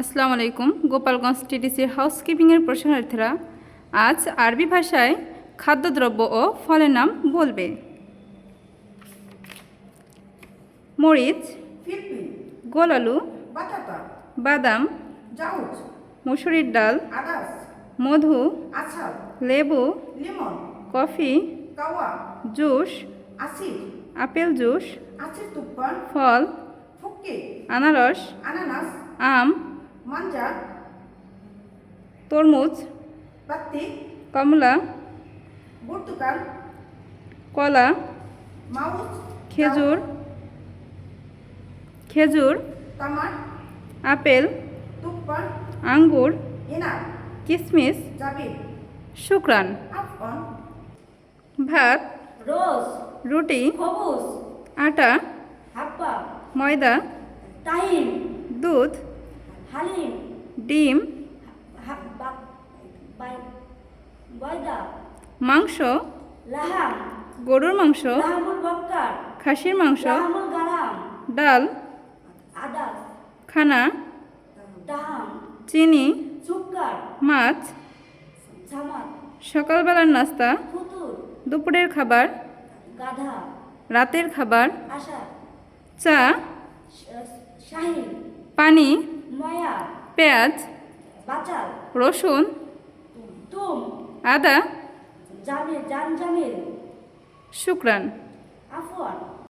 আসসালামু আলাইকুম গোপালগঞ্জ টিডিসির হাউসকিপিংয়ের প্রশিক্ষণার্থীরা আজ আরবি ভাষায় খাদ্যদ্রব্য ও ফলের নাম বলবে। মরিচ গোলালু বাদাম মুসুরির ডাল মধু লেবু কফি জুস আপেল জুস ফল আনারস আম মাঞ্জা তরমুজ পাত্তি কমলা পর্তুগাল কলা মাউস খেজুর খেজুর তামার আপেল তুপ্পান আঙ্গুর ইনার কিশমিশ জাবির শুক্রান আফগন ভাত রোজ রুটি খবুজ আটা হাপ্পা ময়দা তাহিন দুধ হালিম। ডিম। মাংস। গরুর মাংস। খাসির মাংস। ডাল। খানা। চিনি। মাছ। সকালবেলার নাস্তা। দুপুরের খাবার। রাতের খাবার। চা। পানি। পেঁয়াজ বাচাল রসুন তুম আদা শুক্রান।